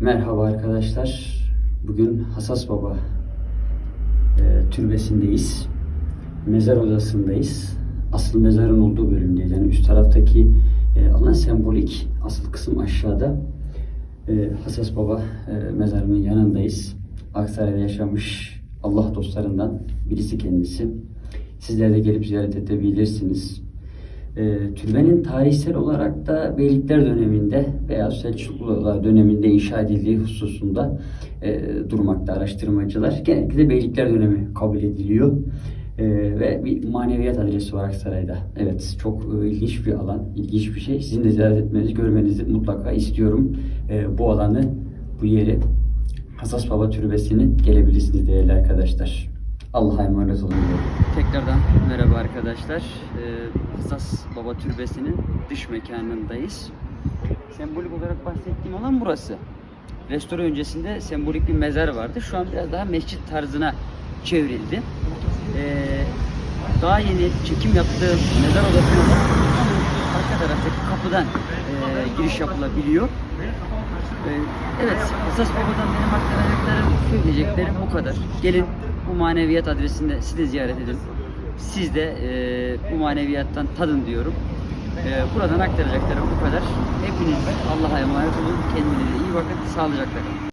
Merhaba arkadaşlar. Bugün Hasas Baba e, türbesindeyiz. Mezar odasındayız. Asıl mezarın olduğu bölümdeyiz. Yani üst taraftaki e, alan sembolik. Asıl kısım aşağıda. E, Hasas Baba e, mezarının yanındayız. Aksaray'da yaşamış Allah dostlarından birisi kendisi. Sizler de gelip ziyaret edebilirsiniz. E, türbenin tarihsel olarak da Beylikler döneminde veya Selçuklular döneminde inşa edildiği hususunda e, durmakta araştırmacılar. Genellikle Beylikler dönemi kabul ediliyor. E, ve bir maneviyat adresi var Aksaray'da. Evet çok e, ilginç bir alan, ilginç bir şey. Sizin de ziyaret etmenizi, görmenizi mutlaka istiyorum. E, bu alanı, bu yeri Hasas Baba Türbesi'ni gelebilirsiniz değerli arkadaşlar. Allah'a emanet olun. Tekrardan arkadaşlar. Ee, Hassas Baba Türbesi'nin dış mekanındayız. Sembolik olarak bahsettiğim alan burası. Restore öncesinde sembolik bir mezar vardı. Şu an biraz daha mescit tarzına çevrildi. Ee, daha yeni çekim yaptığım mezar odasına da arka taraftaki kapıdan e, giriş yapılabiliyor. Ee, Evet, Hassas Baba'dan benim aktaracaklarım, söyleyeceklerim bu kadar. Gelin bu maneviyat adresinde sizi ziyaret edin. Siz de e, bu maneviyattan tadın diyorum. E, buradan aktaracaklarım bu kadar. Hepiniz Allah'a emanet olun. Kendinize iyi bakın. Sağlıcakla kalın.